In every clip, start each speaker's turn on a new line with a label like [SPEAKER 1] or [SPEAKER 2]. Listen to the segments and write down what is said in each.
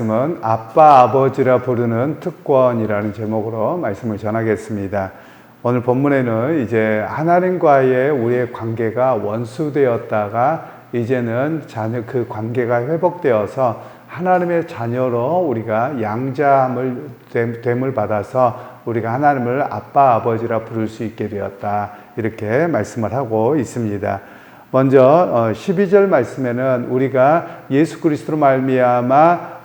[SPEAKER 1] 말씀은 아빠 아버지라 부르는 특권이라는 제목으로 말씀을 전하겠습니다. 오늘 본문에는 이제 하나님과의 우리의 관계가 원수되었다가 이제는 자녀 그 관계가 회복되어서 하나님의 자녀로 우리가 양자함을 됨- 됨을 받아서 우리가 하나님을 아빠 아버지라 부를 수 있게 되었다 이렇게 말씀을 하고 있습니다. 먼저 어, 12절 말씀에는 우리가 예수 그리스도로 말미암아 어,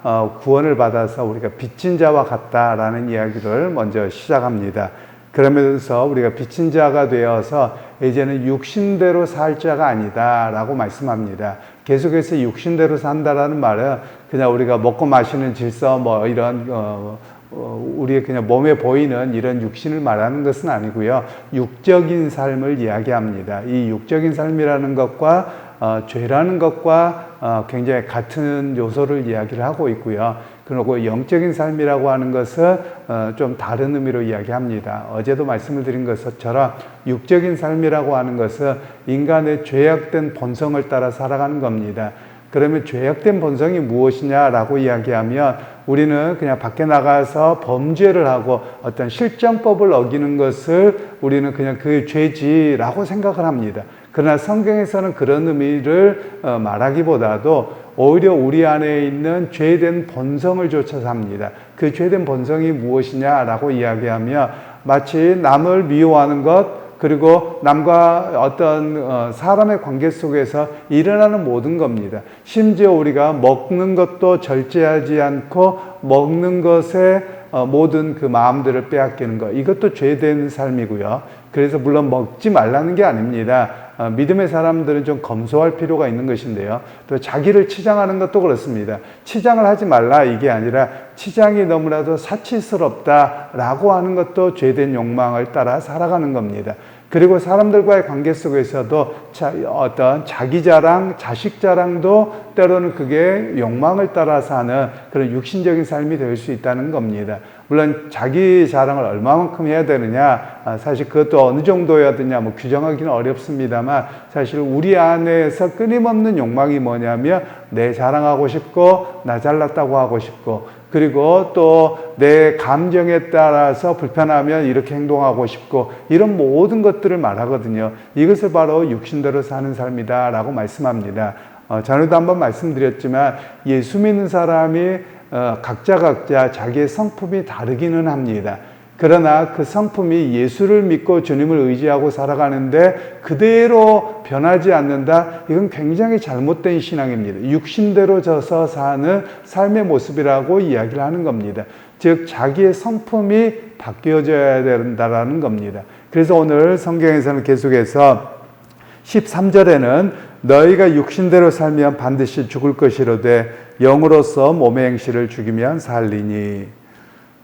[SPEAKER 1] 구원을 받아서 우리가 빚진 자와 같다라는 이야기를 먼저 시작합니다. 그러면서 우리가 빚진 자가 되어서 이제는 육신대로 살 자가 아니다라고 말씀합니다. 계속해서 육신대로 산다라는 말은 그냥 우리가 먹고 마시는 질서 뭐 이런 어, 어, 우리의 그냥 몸에 보이는 이런 육신을 말하는 것은 아니고요. 육적인 삶을 이야기합니다. 이 육적인 삶이라는 것과 어, 죄라는 것과 어, 굉장히 같은 요소를 이야기를 하고 있고요. 그리고 영적인 삶이라고 하는 것은 어, 좀 다른 의미로 이야기합니다. 어제도 말씀을 드린 것처럼 육적인 삶이라고 하는 것은 인간의 죄악된 본성을 따라 살아가는 겁니다. 그러면 죄악된 본성이 무엇이냐라고 이야기하면 우리는 그냥 밖에 나가서 범죄를 하고 어떤 실정법을 어기는 것을 우리는 그냥 그 죄지라고 생각을 합니다. 그러나 성경에서는 그런 의미를 어, 말하기보다도 오히려 우리 안에 있는 죄된 본성을 쫓아서 합니다. 그 죄된 본성이 무엇이냐라고 이야기하면 마치 남을 미워하는 것, 그리고 남과 어떤 어, 사람의 관계 속에서 일어나는 모든 겁니다. 심지어 우리가 먹는 것도 절제하지 않고 먹는 것에 어, 모든 그 마음들을 빼앗기는 것. 이것도 죄된 삶이고요. 그래서 물론 먹지 말라는 게 아닙니다. 어, 믿음의 사람들은 좀 검소할 필요가 있는 것인데요. 또 자기를 치장하는 것도 그렇습니다. 치장을 하지 말라 이게 아니라 치장이 너무나도 사치스럽다라고 하는 것도 죄된 욕망을 따라 살아가는 겁니다. 그리고 사람들과의 관계 속에서도 자, 어떤 자기 자랑, 자식 자랑도 때로는 그게 욕망을 따라서 하는 그런 육신적인 삶이 될 수 있다는 겁니다. 물론 자기 자랑을 얼마만큼 해야 되느냐, 아, 사실 그것도 어느 정도여야 되냐, 뭐 규정하기는 어렵습니다만 사실 우리 안에서 끊임없는 욕망이 뭐냐면 내 자랑하고 싶고, 나 잘났다고 하고 싶고, 그리고 또 내 감정에 따라서 불편하면 이렇게 행동하고 싶고 이런 모든 것들을 말하거든요. 이것을 바로 육신대로 사는 삶이다라고 말씀합니다. 어, 전에도 한번 말씀드렸지만 예수 믿는 사람이 어, 각자 각자 자기의 성품이 다르기는 합니다. 그러나 그 성품이 예수를 믿고 주님을 의지하고 살아가는데 그대로 변하지 않는다? 이건 굉장히 잘못된 신앙입니다. 육신대로 져서 사는 삶의 모습이라고 이야기를 하는 겁니다. 즉, 자기의 성품이 바뀌어져야 된다라는 겁니다. 그래서 오늘 성경에서는 계속해서 13절에는 너희가 육신대로 살면 반드시 죽을 것이로되 영으로서 몸의 행실을 죽이면 살리니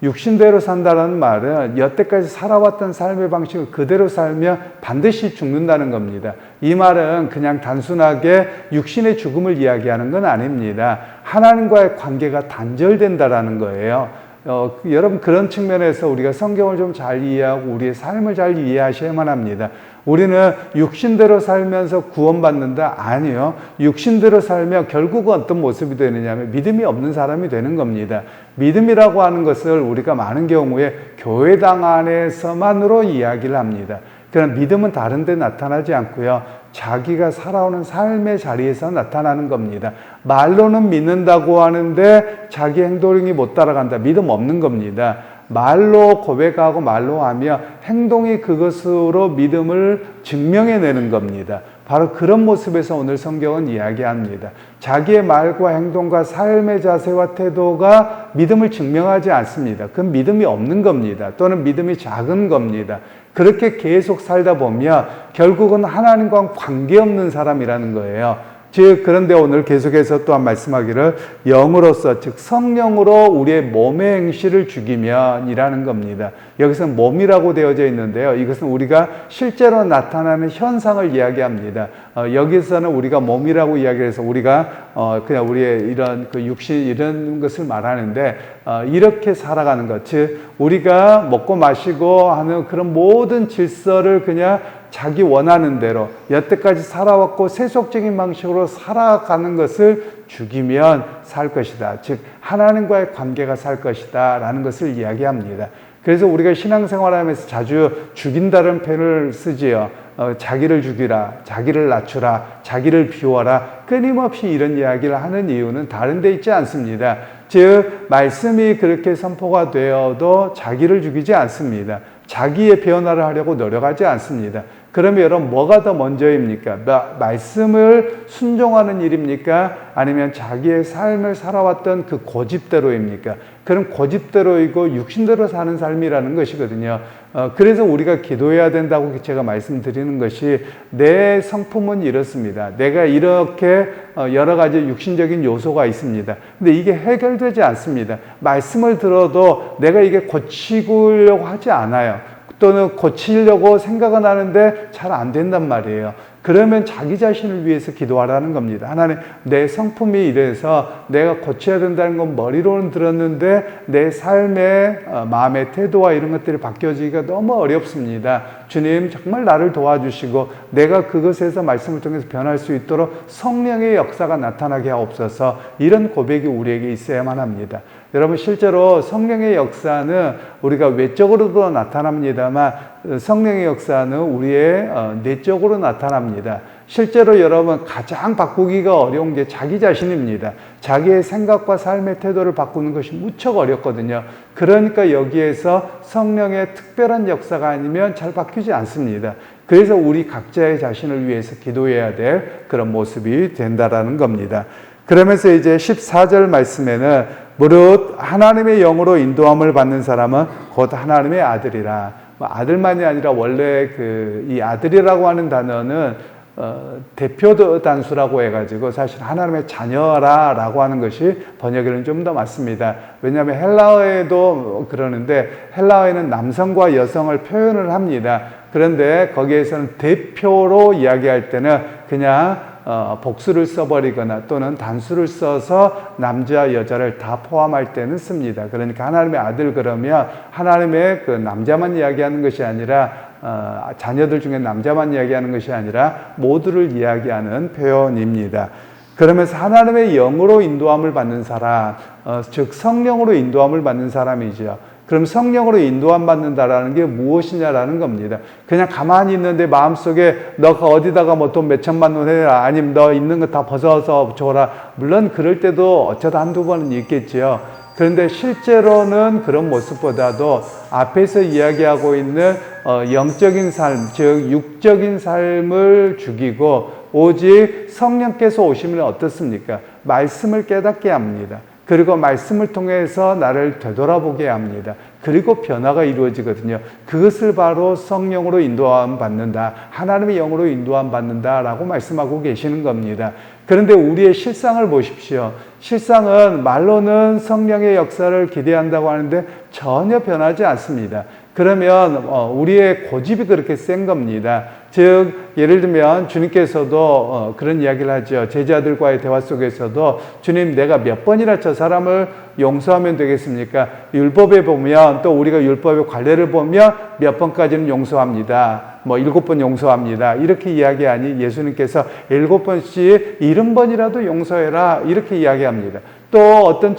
[SPEAKER 1] 육신대로 산다는 말은 여태까지 살아왔던 삶의 방식을 그대로 살면 반드시 죽는다는 겁니다. 이 말은 그냥 단순하게 육신의 죽음을 이야기하는 건 아닙니다. 하나님과의 관계가 단절된다라는 거예요. 어, 여러분 그런 측면에서 우리가 성경을 좀 잘 이해하고 우리의 삶을 잘 이해하셔야만 합니다. 우리는 육신대로 살면서 구원받는다? 아니요. 육신대로 살면 결국은 어떤 모습이 되느냐면 믿음이 없는 사람이 되는 겁니다. 믿음이라고 하는 것을 우리가 많은 경우에 교회당 안에서만으로 이야기를 합니다. 그런 믿음은 다른 데 나타나지 않고요. 자기가 살아오는 삶의 자리에서 나타나는 겁니다. 말로는 믿는다고 하는데 자기 행동이 못 따라간다. 믿음 없는 겁니다. 말로 고백하고 말로 하며 행동이 그것으로 믿음을 증명해내는 겁니다. 바로 그런 모습에서 오늘 성경은 이야기합니다. 자기의 말과 행동과 삶의 자세와 태도가 믿음을 증명하지 않습니다. 그건 믿음이 없는 겁니다. 또는 믿음이 작은 겁니다. 그렇게 계속 살다 보면 결국은 하나님과 관계없는 사람이라는 거예요. 즉 그런데 오늘 계속해서 또한 말씀하기를 영으로서 즉 성령으로 우리의 몸의 행실을 죽이면이라는 겁니다. 여기서 몸이라고 되어져 있는데요. 이것은 우리가 실제로 나타나는 현상을 이야기합니다. 어, 여기서는 우리가 몸이라고 이야기해서 우리가 어, 그냥 우리의 이런 그 육신 이런 것을 말하는데 어, 이렇게 살아가는 것, 즉 우리가 먹고 마시고 하는 그런 모든 질서를 그냥 자기 원하는 대로 여태까지 살아왔고 세속적인 방식으로 살아가는 것을 죽이면 살 것이다. 즉 하나님과의 관계가 살 것이다라는 것을 이야기합니다. 그래서 우리가 신앙생활하면서 자주 죽인다는 표현을 쓰지요. 어, 자기를 죽이라, 자기를 낮추라, 자기를 비워라. 끊임없이 이런 이야기를 하는 이유는 다른 데 있지 않습니다. 즉, 말씀이 그렇게 선포가 되어도 자기를 죽이지 않습니다. 자기의 변화를 하려고 노력하지 않습니다. 그러면 여러분 뭐가 더 먼저입니까? 마, 말씀을 순종하는 일입니까? 아니면 자기의 삶을 살아왔던 그 고집대로입니까? 그런 고집대로이고 육신대로 사는 삶이라는 것이거든요. 어, 그래서 우리가 기도해야 된다고 제가 말씀드리는 것이 내 성품은 이렇습니다. 내가 이렇게 어, 여러 가지 육신적인 요소가 있습니다. 근데 이게 해결되지 않습니다. 말씀을 들어도 내가 이게 고치려고 하지 않아요. 또는 고치려고 생각은 하는데 잘 안 된단 말이에요. 그러면 자기 자신을 위해서 기도하라는 겁니다. 하나님, 내 성품이 이래서 내가 고쳐야 된다는 건 머리로는 들었는데 내 삶의 어, 마음의 태도와 이런 것들이 바뀌어지기가 너무 어렵습니다. 주님, 정말 나를 도와주시고 내가 그것에서 말씀을 통해서 변할 수 있도록 성령의 역사가 나타나게 하옵소서 이런 고백이 우리에게 있어야만 합니다. 여러분 실제로 성령의 역사는 우리가 외적으로도 나타납니다만 성령의 역사는 우리의 어, 내적으로 나타납니다. 실제로 여러분 가장 바꾸기가 어려운 게 자기 자신입니다. 자기의 생각과 삶의 태도를 바꾸는 것이 무척 어렵거든요. 그러니까 여기에서 성령의 특별한 역사가 아니면 잘 바뀌지 않습니다. 그래서 우리 각자의 자신을 위해서 기도해야 될 그런 모습이 된다라는 겁니다. 그러면서 이제 14절 말씀에는 무릇 하나님의 영으로 인도함을 받는 사람은 곧 하나님의 아들이라. 뭐 아들만이 아니라 원래 그 이 아들이라고 하는 단어는 어, 대표 단수라고 해가지고 사실 하나님의 자녀라라고 하는 것이 번역에는 좀 더 맞습니다. 왜냐하면 헬라어에도 그러는데 헬라어에는 남성과 여성을 표현을 합니다. 그런데 거기에서는 대표로 이야기할 때는 그냥 어, 복수를 써버리거나 또는 단수를 써서 남자 여자를 다 포함할 때는 씁니다. 그러니까 하나님의 아들 그러면 하나님의 그 남자만 이야기하는 것이 아니라 어, 자녀들 중에 남자만 이야기하는 것이 아니라 모두를 이야기하는 표현입니다. 그러면서 하나님의 영으로 인도함을 받는 사람, 어, 즉 성령으로 인도함을 받는 사람이죠. 그럼 성령으로 인도함 받는다라는 게 무엇이냐라는 겁니다. 그냥 가만히 있는데 마음속에 너가 어디다가 뭐 돈 몇천만 원 해라. 아니면 너 있는 거 다 벗어서 줘라. 물론 그럴 때도 어쩌다 한두 번은 있겠지요. 그런데 실제로는 그런 모습보다도 앞에서 이야기하고 있는 어, 영적인 삶, 즉 육적인 삶을 죽이고 오직 성령께서 오시면 어떻습니까? 말씀을 깨닫게 합니다. 그리고 말씀을 통해서 나를 되돌아보게 합니다. 그리고 변화가 이루어지거든요. 그것을 바로 성령으로 인도함 받는다. 하나님의 영으로 인도함 받는다라고 말씀하고 계시는 겁니다. 그런데 우리의 실상을 보십시오. 실상은 말로는 성령의 역사를 기대한다고 하는데 전혀 변하지 않습니다. 그러면 어, 우리의 고집이 그렇게 센 겁니다. 즉 예를 들면 주님께서도 어, 그런 이야기를 하죠. 제자들과의 대화 속에서도 주님 내가 몇 번이나 저 사람을 용서하면 되겠습니까? 율법에 보면 또 우리가 율법의 관례를 보면 몇 번까지는 용서합니다. 뭐 일곱 번 용서합니다. 이렇게 이야기하니 예수님께서 일곱 번씩 일흔 번이라도 용서해라 이렇게 이야기합니다. 또 어떤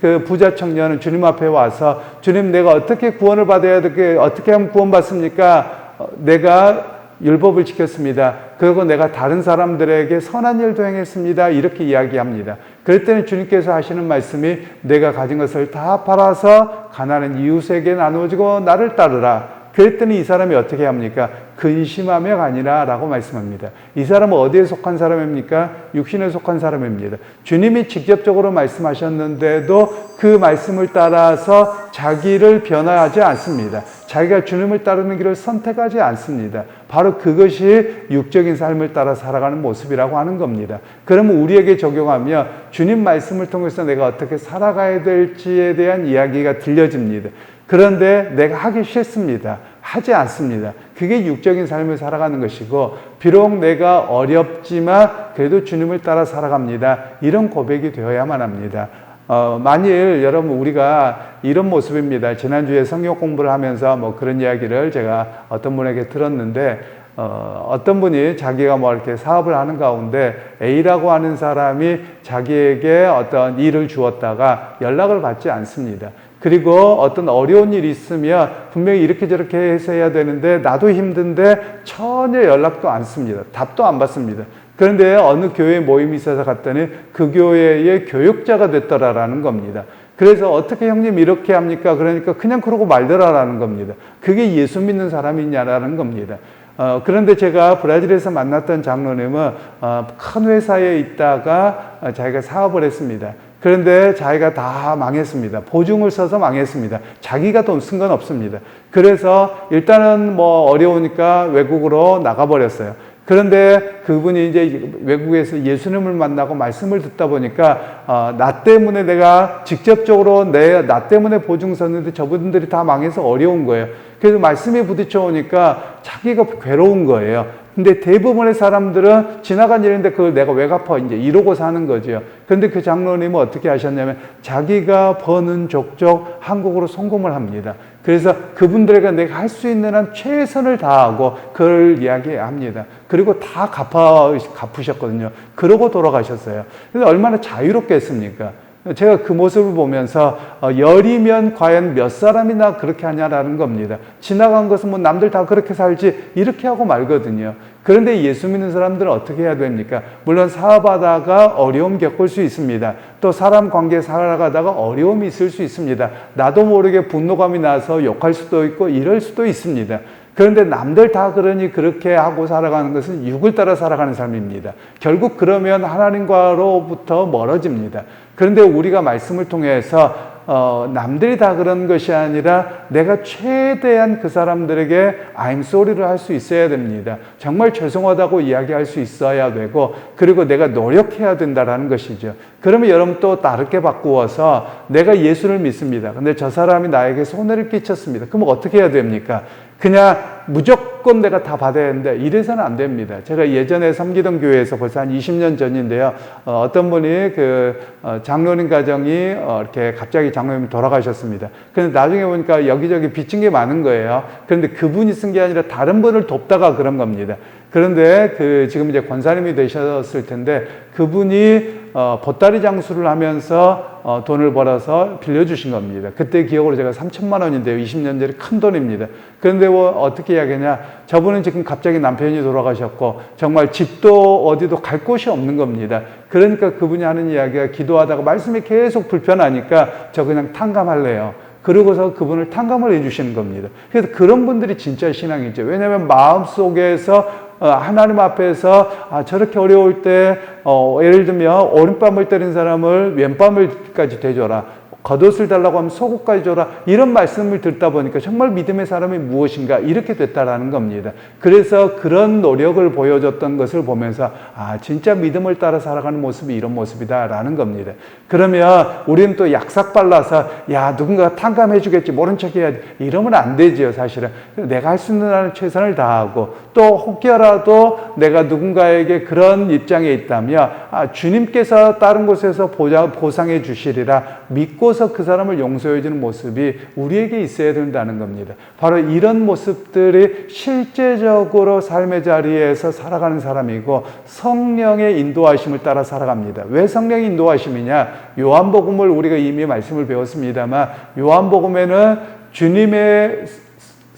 [SPEAKER 1] 그 부자 청년은 주님 앞에 와서 주님 내가 어떻게 구원을 받아야 되게 어떻게 하면 구원받습니까? 어, 내가 율법을 지켰습니다. 그리고 내가 다른 사람들에게 선한 일도 행했습니다. 이렇게 이야기합니다. 그럴 때는 주님께서 하시는 말씀이 내가 가진 것을 다 팔아서 가난한 이웃에게 나누어주고 나를 따르라. 그랬더니 이 사람이 어떻게 합니까? 근심하며가 아니라 라고 말씀합니다. 이 사람은 어디에 속한 사람입니까? 육신에 속한 사람입니다. 주님이 직접적으로 말씀하셨는데도 그 말씀을 따라서 자기를 변화하지 않습니다. 자기가 주님을 따르는 길을 선택하지 않습니다. 바로 그것이 육적인 삶을 따라 살아가는 모습이라고 하는 겁니다. 그러면 우리에게 적용하면 주님 말씀을 통해서 내가 어떻게 살아가야 될지에 대한 이야기가 들려집니다. 그런데 내가 하기 싫습니다. 하지 않습니다. 그게 육적인 삶을 살아가는 것이고, 비록 내가 어렵지만 그래도 주님을 따라 살아갑니다. 이런 고백이 되어야만 합니다. 어, 만일 여러분 우리가 이런 모습입니다. 지난주에 성경 공부를 하면서 뭐 그런 이야기를 제가 어떤 분에게 들었는데, 어, 어떤 분이 자기가 뭐 이렇게 사업을 하는 가운데 A라고 하는 사람이 자기에게 어떤 일을 주었다가 연락을 받지 않습니다. 그리고 어떤 어려운 일이 있으면 분명히 이렇게 저렇게 해서 해야 되는데 나도 힘든데 전혀 연락도 안 씁니다. 답도 안 받습니다. 그런데 어느 교회 모임이 있어서 갔더니 그 교회의 교육자가 됐더라라는 겁니다. 그래서 어떻게 형님 이렇게 합니까? 그러니까 그냥 그러고 말더라라는 겁니다. 그게 예수 믿는 사람이냐라는 겁니다. 어, 그런데 제가 브라질에서 만났던 장로님은 어, 큰 회사에 있다가 어, 자기가 사업을 했습니다. 그런데 자기가 다 망했습니다. 보증을 써서 망했습니다. 자기가 돈 쓴 건 없습니다. 그래서 일단은 뭐 어려우니까 외국으로 나가버렸어요. 그런데 그분이 이제 외국에서 예수님을 만나고 말씀을 듣다 보니까 어, 나 때문에 내가 직접적으로 내 나 때문에 보증 섰는데 저분들이 다 망해서 어려운 거예요. 그래서 말씀에 부딪혀 오니까 자기가 괴로운 거예요. 근데 대부분의 사람들은 지나간 일인데 그걸 내가 왜 갚아 이제 이러고 사는 거죠. 그런데 그 장로님은 어떻게 하셨냐면 자기가 버는 족족 한국으로 송금을 합니다. 그래서 그분들에게 내가 할 수 있는 한 최선을 다하고 그걸 이야기합니다. 그리고 다 갚아, 갚으셨거든요. 그러고 돌아가셨어요. 근데 얼마나 자유롭겠습니까? 제가 그 모습을 보면서 어, 열이면 과연 몇 사람이나 그렇게 하냐라는 겁니다. 지나간 것은 뭐 남들 다 그렇게 살지 이렇게 하고 말거든요. 그런데 예수 믿는 사람들은 어떻게 해야 됩니까? 물론 사업하다가 어려움 겪을 수 있습니다. 또 사람 관계 살아가다가 어려움이 있을 수 있습니다. 나도 모르게 분노감이 나서 욕할 수도 있고 이럴 수도 있습니다. 그런데 남들 다 그러니 그렇게 하고 살아가는 것은 육을 따라 살아가는 삶입니다. 결국 그러면 하나님과로부터 멀어집니다. 그런데 우리가 말씀을 통해서 어, 남들이 다 그런 것이 아니라 내가 최대한 그 사람들에게 I'm sorry를 할 수 있어야 됩니다. 정말 죄송하다고 이야기할 수 있어야 되고 그리고 내가 노력해야 된다라는 것이죠. 그러면 여러분 또 다르게 바꾸어서 내가 예수를 믿습니다. 근데 저 사람이 나에게 손해를 끼쳤습니다. 그럼 어떻게 해야 됩니까? 그냥 무조건 내가 다 받아야 하는데 이래서는 안 됩니다. 제가 예전에 섬기던 교회에서 벌써 한 20년 전인데요. 어, 떤 분이 그 어, 장로님 가정이 어, 이렇게 갑자기 장로님이 돌아가셨습니다. 근데 나중에 보니까 여기저기 빚진 게 많은 거예요. 그런데 그분이 쓴 게 아니라 다른 분을 돕다가 그런 겁니다. 그런데 그 지금 이제 권사님이 되셨을 텐데 그분이 어, 보따리 장수를 하면서 어, 돈을 벌어서 빌려주신 겁니다. 그때 기억으로 제가 3천만 원인데요. 20년 전에 큰 돈입니다. 그런데 뭐 어떻게 이야기하냐. 저분은 지금 갑자기 남편이 돌아가셨고 정말 집도 어디도 갈 곳이 없는 겁니다. 그러니까 그분이 하는 이야기가 기도하다가 말씀이 계속 불편하니까 저 그냥 탕감할래요. 그러고서 그분을 탕감을 해주시는 겁니다. 그래서 그런 분들이 진짜 신앙이죠. 왜냐하면 마음속에서 어, 하나님 앞에서 아, 저렇게 어려울 때 어, 예를 들면 오른밤을 때린 사람을 왼밤을까지 대줘라. 겉옷을 달라고 하면 속옷까지 줘라. 이런 말씀을 듣다 보니까 정말 믿음의 사람이 무엇인가 이렇게 됐다라는 겁니다. 그래서 그런 노력을 보여줬던 것을 보면서 아, 진짜 믿음을 따라 살아가는 모습이 이런 모습이다라는 겁니다. 그러면 우리는 또 약삭 발라서 야, 누군가 탕감해 주겠지. 모른 척 해야지. 이러면 안 되지요, 사실은. 내가 할 수 있는 한은 최선을 다하고 또 혹여라도 내가 누군가에게 그런 입장에 있다면 아, 주님께서 다른 곳에서 보상해 주시리라 믿고 믿고서 그 사람을 용서해 주는 모습이 우리에게 있어야 된다는 겁니다. 바로 이런 모습들이 실제적으로 삶의 자리에서 살아가는 사람이고 성령의 인도하심을 따라 살아갑니다. 왜 성령의 인도하심이냐? 요한복음을 우리가 이미 말씀을 배웠습니다만 요한복음에는 주님의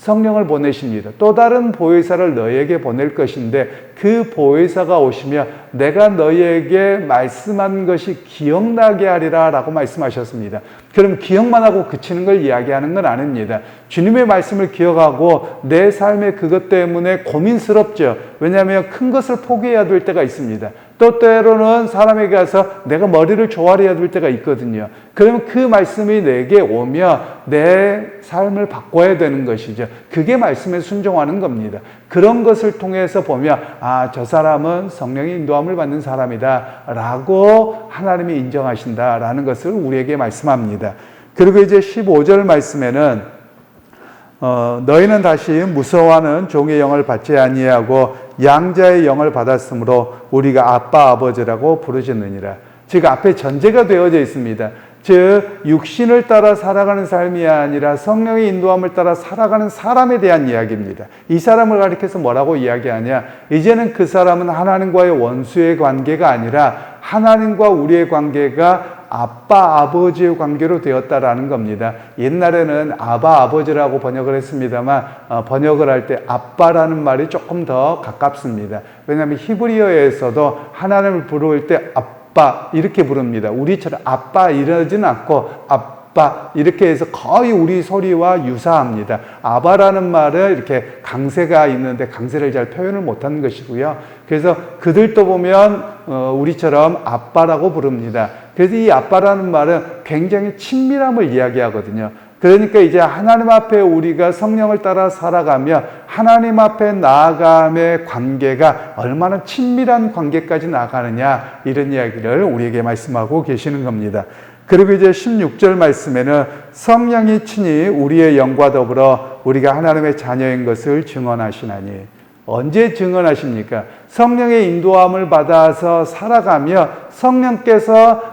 [SPEAKER 1] 성령을 보내십니다. 또 다른 보혜사를 너에게 보낼 것인데 그 보혜사가 오시며 내가 너희에게 말씀한 것이 기억나게 하리라 라고 말씀하셨습니다. 그럼 기억만 하고 그치는 걸 이야기하는 건 아닙니다. 주님의 말씀을 기억하고 내 삶에 그것 때문에 고민스럽죠. 왜냐하면 큰 것을 포기해야 될 때가 있습니다. 또 때로는 사람에게 가서 내가 머리를 조아려야 될 때가 있거든요. 그러면 그 말씀이 내게 오며 내 삶을 바꿔야 되는 것이죠. 그게 말씀에 순종하는 겁니다. 그런 것을 통해서 보면 아, 저 사람은 성령의 인도함을 받는 사람이다. 라고 하나님이 인정하신다 라는 것을 우리에게 말씀합니다. 그리고 이제 15절 말씀에는 어, 너희는 다시 무서워하는 종의 영을 받지 아니하고 양자의 영을 받았으므로 우리가 아빠 아버지라고 부르짖느니라. 즉 앞에 전제가 되어져 있습니다. 즉 육신을 따라 살아가는 삶이 아니라 성령의 인도함을 따라 살아가는 사람에 대한 이야기입니다. 이 사람을 가리켜서 뭐라고 이야기하냐? 이제는 그 사람은 하나님과의 원수의 관계가 아니라 하나님과 우리의 관계가 아빠 아버지의 관계로 되었다라는 겁니다. 옛날에는 아바 아버지라고 번역을 했습니다만 어, 번역을 할 때 아빠라는 말이 조금 더 가깝습니다. 왜냐하면 히브리어에서도 하나님을 부를 때 아빠 이렇게 부릅니다. 우리처럼 아빠 이러지는 않고 아빠 이렇게 해서 거의 우리 소리와 유사합니다. 아바라는 말은 이렇게 강세가 있는데 강세를 잘 표현을 못하는 것이고요. 그래서 그들도 보면 어, 우리처럼 아빠라고 부릅니다. 그래서 이 아빠라는 말은 굉장히 친밀함을 이야기하거든요. 그러니까 이제 하나님 앞에 우리가 성령을 따라 살아가며 하나님 앞에 나아감의 관계가 얼마나 친밀한 관계까지 나가느냐 이런 이야기를 우리에게 말씀하고 계시는 겁니다. 그리고 이제 16절 말씀에는 성령이 친히 우리의 영과 더불어 우리가 하나님의 자녀인 것을 증언하시나니 언제 증언하십니까? 성령의 인도함을 받아서 살아가며 성령께서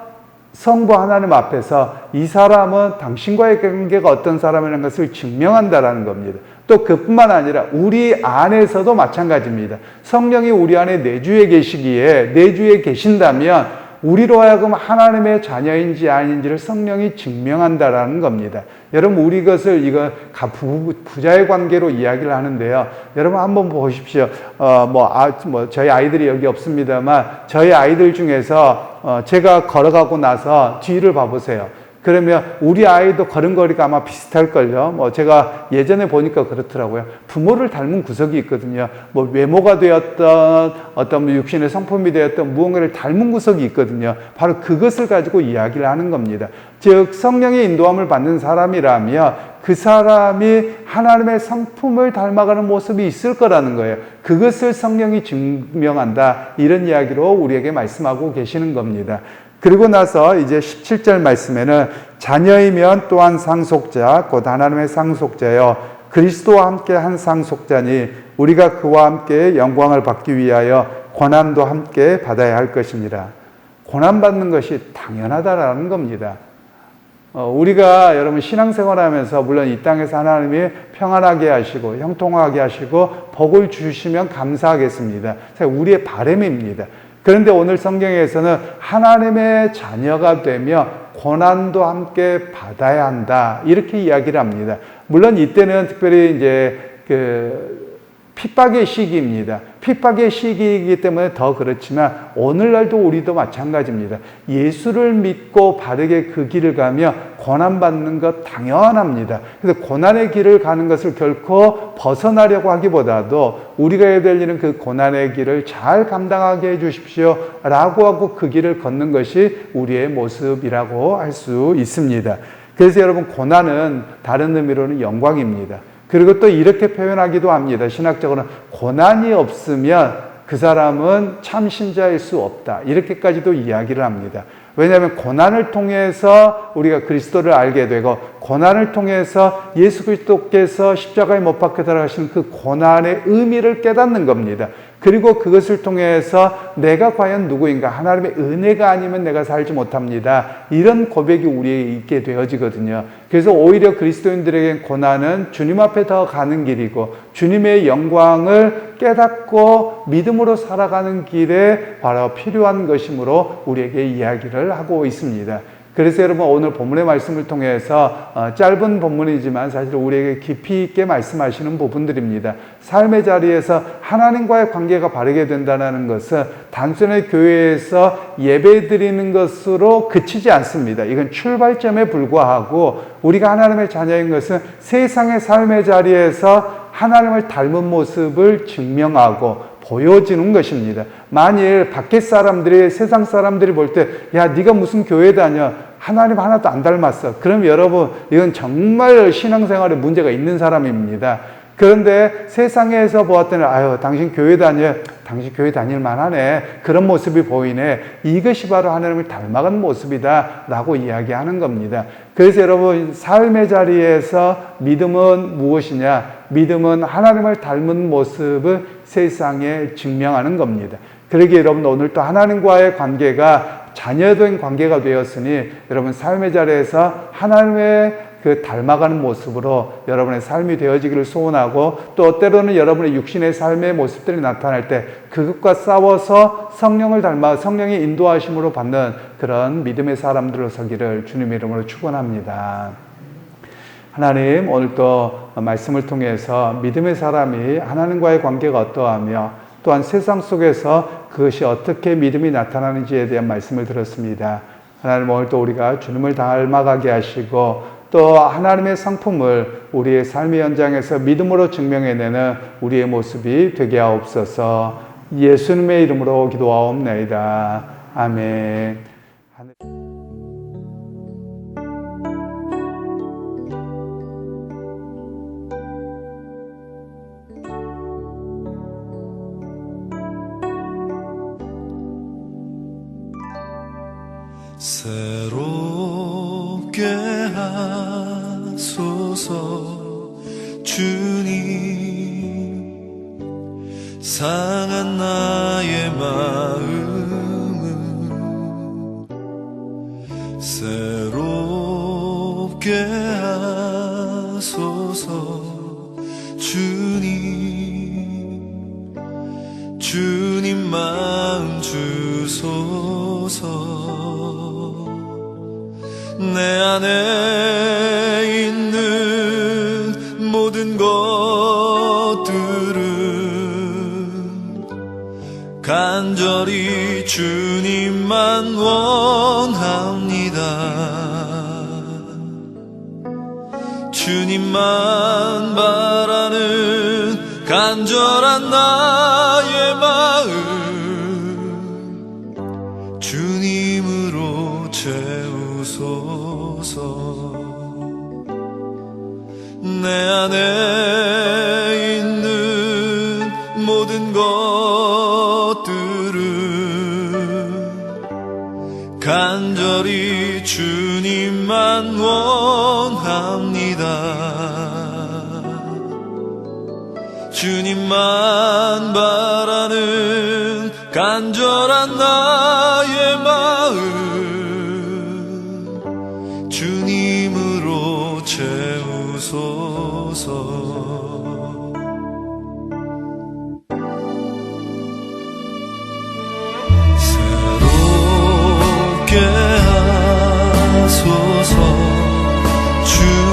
[SPEAKER 1] 성부 하나님 앞에서 이 사람은 당신과의 관계가 어떤 사람이라는 것을 증명한다라는 겁니다. 또 그뿐만 아니라 우리 안에서도 마찬가지입니다. 성령이 우리 안에 내주에 계시기에 내주에 계신다면 우리로 하여금 하나님의 자녀인지 아닌지를 성령이 증명한다라는 겁니다. 여러분 우리 것을 이거 부자의 관계로 이야기를 하는데요. 여러분 한번 보십시오. 어뭐 아, 뭐 저희 아이들이 여기 없습니다만 저희 아이들 중에서 어 제가 걸어가고 나서 뒤를 봐보세요. 그러면 우리 아이도 걸음걸이가 아마 비슷할걸요. 뭐 제가 예전에 보니까 그렇더라고요. 부모를 닮은 구석이 있거든요. 뭐 외모가 되었던 어떤 뭐 육신의 성품이 되었던 무언가를 닮은 구석이 있거든요. 바로 그것을 가지고 이야기를 하는 겁니다. 즉 성령의 인도함을 받는 사람이라면 그 사람이 하나님의 성품을 닮아가는 모습이 있을 거라는 거예요. 그것을 성령이 증명한다. 이런 이야기로 우리에게 말씀하고 계시는 겁니다. 그리고 나서 이제 17절 말씀에는 자녀이면 또한 상속자, 곧 하나님의 상속자여 그리스도와 함께 한 상속자니 우리가 그와 함께 영광을 받기 위하여 고난도 함께 받아야 할 것입니다. 고난받는 것이 당연하다라는 겁니다. 어, 우리가 여러분 신앙생활 하면서 물론 이 땅에서 하나님이 평안하게 하시고 형통하게 하시고 복을 주시면 감사하겠습니다. 우리의 바램입니다. 그런데 오늘 성경에서는 하나님의 자녀가 되며 고난도 함께 받아야 한다. 이렇게 이야기를 합니다. 물론 이때는 특별히 이제 그 핍박의 시기입니다. 핍박의 시기이기 때문에 더 그렇지만 오늘날도 우리도 마찬가지입니다. 예수를 믿고 바르게 그 길을 가며 고난받는 것 당연합니다. 그래서 고난의 길을 가는 것을 결코 벗어나려고 하기보다도 우리가 해야 될 일은 그 고난의 길을 잘 감당하게 해 주십시오. 라고 하고 그 길을 걷는 것이 우리의 모습이라고 할 수 있습니다. 그래서 여러분, 고난은 다른 의미로는 영광입니다. 그리고 또 이렇게 표현하기도 합니다. 신학적으로는 고난이 없으면 그 사람은 참 신자일 수 없다. 이렇게까지도 이야기를 합니다. 왜냐하면 고난을 통해서 우리가 그리스도를 알게 되고 고난을 통해서 예수 그리스도께서 십자가에 못 박혀 들어가신 그 고난의 의미를 깨닫는 겁니다. 그리고 그것을 통해서 내가 과연 누구인가 하나님의 은혜가 아니면 내가 살지 못합니다. 이런 고백이 우리에게 있게 되어지거든요. 그래서 오히려 그리스도인들에게 고난은 주님 앞에 더 가는 길이고 주님의 영광을 깨닫고 믿음으로 살아가는 길에 바로 필요한 것이므로 우리에게 이야기를 하고 있습니다. 그래서 여러분 오늘 본문의 말씀을 통해서 어, 짧은 본문이지만 사실 우리에게 깊이 있게 말씀하시는 부분들입니다. 삶의 자리에서 하나님과의 관계가 바르게 된다는 것은 단순히 교회에서 예배 드리는 것으로 그치지 않습니다. 이건 출발점에 불과하고 우리가 하나님의 자녀인 것은 세상의 삶의 자리에서 하나님을 닮은 모습을 증명하고 보여지는 것입니다. 만일 밖에 사람들이 세상 사람들이 볼 때 야 네가 무슨 교회 다녀 하나님 하나도 안 닮았어. 그럼 여러분, 이건 정말 신앙생활에 문제가 있는 사람입니다. 그런데 세상에서 보았더니, 아유, 당신 교회 다녀, 당신 교회 다닐 만 하네. 그런 모습이 보이네. 이것이 바로 하나님을 닮아간 모습이다. 라고 이야기하는 겁니다. 그래서 여러분, 삶의 자리에서 믿음은 무엇이냐? 믿음은 하나님을 닮은 모습을 세상에 증명하는 겁니다. 그러기에 여러분 오늘 또 하나님과의 관계가 자녀된 관계가 되었으니 여러분 삶의 자리에서 하나님의 그 닮아가는 모습으로 여러분의 삶이 되어지기를 소원하고 또 때로는 여러분의 육신의 삶의 모습들이 나타날 때 그것과 싸워서 성령을 닮아 성령의 인도하심으로 받는 그런 믿음의 사람들로 서기를 주님 이름으로 축원합니다. 하나님 오늘 또 말씀을 통해서 믿음의 사람이 하나님과의 관계가 어떠하며 또한 세상 속에서 그것이 어떻게 믿음이 나타나는지에 대한 말씀을 들었습니다. 하나님 오늘 또 우리가 주님을 닮아가게 하시고 또 하나님의 성품을 우리의 삶의 현장에서 믿음으로 증명해내는 우리의 모습이 되게 하옵소서 예수님의 이름으로 기도하옵나이다. 아멘.
[SPEAKER 2] 주님 상한 나의 마음을 새롭게 주님만 바라는 간절한 나의 마음. 주님으로 채우소서. 내 안에 있는 모든 것들은 간절히 주님만 원 주님만 바라는 간절한 나의 마음. 주님으로 채우소서. 새롭게 하소서. 주